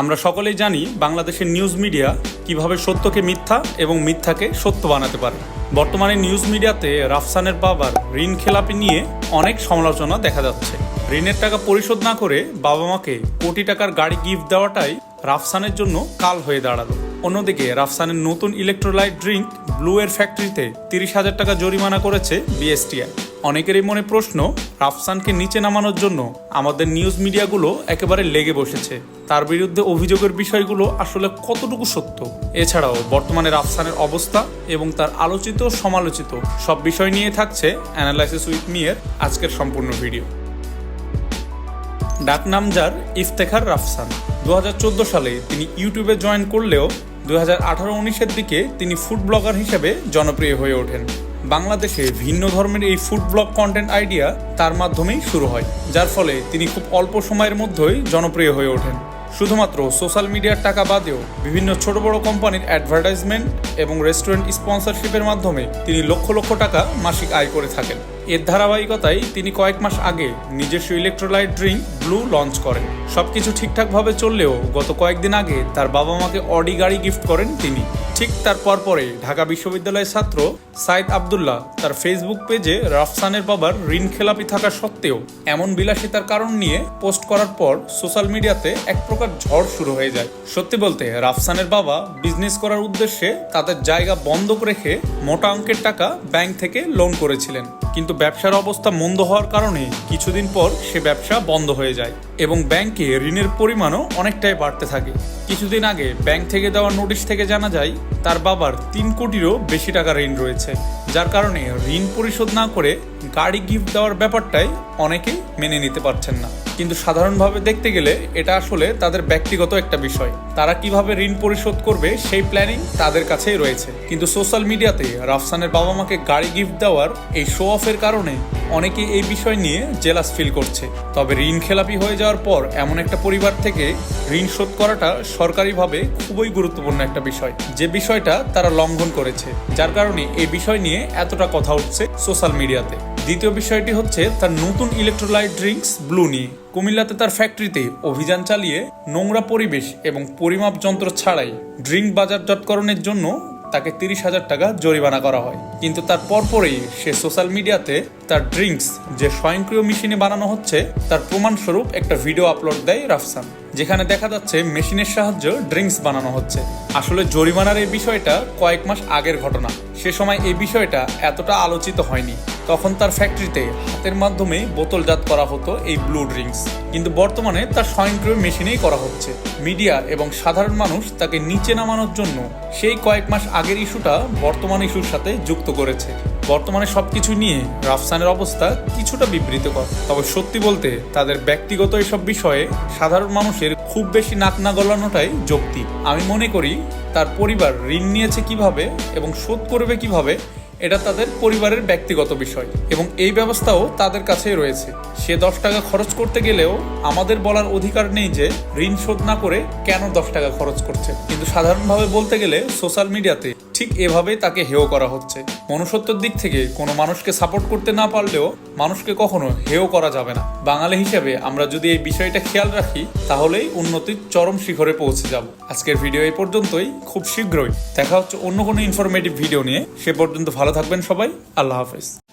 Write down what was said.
আমরা সকলেই জানি বাংলাদেশের নিউজ মিডিয়া কীভাবে সত্যকে মিথ্যা এবং মিথ্যাকে সত্য বানাতে পারে। বর্তমানে নিউজ মিডিয়াতে রাফসানের বাবার ঋণ খেলাপি নিয়ে অনেক সমালোচনা দেখা যাচ্ছে। ঋণের টাকা পরিশোধ না করে বাবা মাকে কোটি টাকার গাড়ি গিফট দেওয়াটাই রাফসানের জন্য কাল হয়ে দাঁড়াল। অন্যদিকে রাফসানের নতুন ইলেকট্রোলাইট ড্রিঙ্ক ব্লু এর ফ্যাক্টরিতে তিরিশ হাজার টাকা জরিমানা করেছে বিএসটিআই অনেকেরই মনে প্রশ্ন, রাফসানকে নিচে নামানোর জন্য আমাদের নিউজ মিডিয়াগুলো একেবারে লেগে বসেছে। তার বিরুদ্ধে অভিযোগের বিষয়গুলো আসলে কতটুকু সত্য? এছাড়াও বর্তমানে রাফসানের অবস্থা এবং তার আলোচিত সমালোচিত সব বিষয় নিয়ে থাকছে অ্যানালাইসিস উইথ মিয়ের আজকের সম্পূর্ণ ভিডিও ডাকনাম যার, ইফতেখার রাফসান। দু হাজার চোদ্দ সালে তিনি ইউটিউবে জয়েন করলেও দু হাজার আঠারো উনিশের দিকে তিনি ফুড ব্লগার হিসেবে জনপ্রিয় হয়ে ওঠেন। বাংলাদেশে ভিন্ন ধর্মের এই ফুড ব্লগ কন্টেন্ট আইডিয়া তার মাধ্যমেই শুরু হয়, যার ফলে তিনি খুব অল্প সময়ের মধ্যেই জনপ্রিয় হয়ে ওঠেন। শুধুমাত্র সোশ্যাল মিডিয়ার টাকা বাদেও বিভিন্ন ছোট বড় কোম্পানির অ্যাডভার্টাইজমেন্ট এবং রেস্টুরেন্ট স্পন্সরশিপের মাধ্যমে তিনি লক্ষ লক্ষ টাকা মাসিক আয় করে থাকেন। এর ধারাবাহিকতায় তিনি কয়েক মাস আগে নিজস্ব ইলেকট্রোলাইট ড্রিঙ্ক ব্লু লঞ্চ করেন। সবকিছু ঠিকঠাকভাবে চললেও গত কয়েকদিন আগে তার বাবা মাকে অডি গাড়ি গিফট করেন তিনি। ঠিক তার পরপরে ঢাকা বিশ্ববিদ্যালয়ের ছাত্র সাইদ আবদুল্লাহ তার ফেসবুক পেজে রাফসানের বাবার ঋণ খেলাপি থাকা সত্ত্বেও এমন বিলাসিতার কারণ নিয়ে পোস্ট করার পর সোশ্যাল মিডিয়াতে এক প্রকার ঝড় শুরু হয়ে যায়। সত্যি বলতে, রাফসানের বাবা বিজনেস করার উদ্দেশ্যে তাদের জায়গা বন্ধক রেখে মোটা অঙ্কের টাকা ব্যাংক থেকে লোন করেছিলেন। কিন্তু ব্যবসার অবস্থা মন্দ হওয়ার কারণে কিছুদিন পর সে ব্যবসা বন্ধ হয়ে যায় এবং ব্যাংকে ঋণের পরিমাণও অনেকটাই বাড়তে থাকে। কিছুদিন আগে ব্যাংক থেকে দেওয়া নোটিশ থেকে জানা যায়, তার বাবার তিন কোটিরও বেশি টাকা ঋণ রয়েছে, যার কারণে ঋণ পরিশোধ না করে গাড়ি গিফট দেওয়ার ব্যাপারটাই অনেকেই মেনে নিতে পারছেন না। কিন্তু সাধারণভাবে দেখতে গেলে এটা আসলে তাদের ব্যক্তিগত একটা বিষয়। তারা কীভাবে ঋণ পরিশোধ করবে সেই প্ল্যানিং তাদের কাছেই রয়েছে। কিন্তু সোশ্যাল মিডিয়াতে রাফসানের বাবা মাকে গাড়ি গিফট দেওয়ার এই শো অফের কারণে অনেকে এই বিষয় নিয়ে জেলাস ফিল করছে। তবে ঋণ খেলাপি হয়ে যাওয়ার পর এমন একটা পরিবার থেকে ঋণ শোধ করাটা সরকারিভাবে খুবই গুরুত্বপূর্ণ একটা বিষয়। যে বিষয়টা তারা লঙ্ঘন করেছে, যার কারণে এই বিষয় নিয়ে এতটা কথা উঠছে সোশ্যাল মিডিয়াতে। দ্বিতীয় বিষয়টি হচ্ছে তার নতুন ইলেকট্রোলাইট ড্রিঙ্কস ব্লু নিয়ে কুমিল্লাতে তার ফ্যাক্টরিতে অভিযান চালিয়ে নোংরা পরিবেশ এবং পরিমাপ যন্ত্র ছাড়াই ড্রিঙ্ক বাজারজাতকরণের জন্য তাকে তিরিশ হাজার টাকা জরিমানা করা হয়। কিন্তু তার পরপরই সে সোশ্যাল মিডিয়াতে তার ড্রিঙ্কস যে স্বয়ংক্রিয় মেশিনে বানানো হচ্ছে, তার প্রমাণস্বরূপ একটা ভিডিও আপলোড দেয় রাফসান, যেখানে দেখা যাচ্ছে মেশিনের সাহায্যে ড্রিঙ্কস বানানো হচ্ছে। আসলে জরিমানার এই বিষয়টা কয়েক মাস আগের ঘটনা। সে সময় এই বিষয়টা এতটা আলোচিত হয়নি। তখন তার ফ্যাক্টরিতে হাতের মাধ্যমে বোতলজাত করা হতো এই ব্লু ড্রিঙ্কস কিন্তু বর্তমানে তার স্বয়ংক্রিয় মেশিনেই করা হচ্ছে। মিডিয়া এবং সাধারণ মানুষ তাকে নিচে নামানোর জন্য সেই কয়েক মাস আগের ইস্যুটা বর্তমান ইস্যুর সাথে যুক্ত করেছে। বর্তমানে সবকিছু নিয়ে রাফসানের অবস্থা কিছুটা বিবৃতকর তবে সত্যি বলতে তাদের ব্যক্তিগত এসব বিষয়ে সাধারণ মানুষের খুব বেশি নাক না গলানোটাই যৌক্তিক। আমি মনে করি তার পরিবার ঋণ নিয়েছে কীভাবে এবং শোধ করবে কীভাবে এটা তাদের পরিবারের ব্যক্তিগত বিষয় এবং এই ব্যবস্থাও তাদের কাছেই রয়েছে। সে দশ টাকা খরচ করতে গেলেও আমাদের বলার অধিকার নেই যে ঋণ শোধ না করে কেন দশ টাকা খরচ করছে। কিন্তু সাধারণভাবে বলতে গেলে সোশ্যাল মিডিয়াতে ঠিক এভাবে তাকে হেয় করা হচ্ছে। মনুষ্যত্বর দিক থেকে কোনো মানুষকে সাপোর্ট করতে না পারলেও মানুষকে কখনো হেয় করা যাবে না। বাঙালি হিসেবে আমরা যদি এই বিষয়টা খেয়াল রাখি, তাহলেই উন্নতির চরম শিখরে পৌঁছে যাব। আজকের ভিডিও এই পর্যন্তই। খুব শীঘ্রই দেখা হচ্ছে অন্য কোনো ইনফরমেটিভ ভিডিও নিয়ে। সে পর্যন্ত ভালো থাকবেন সবাই। আল্লাহ হাফেজ।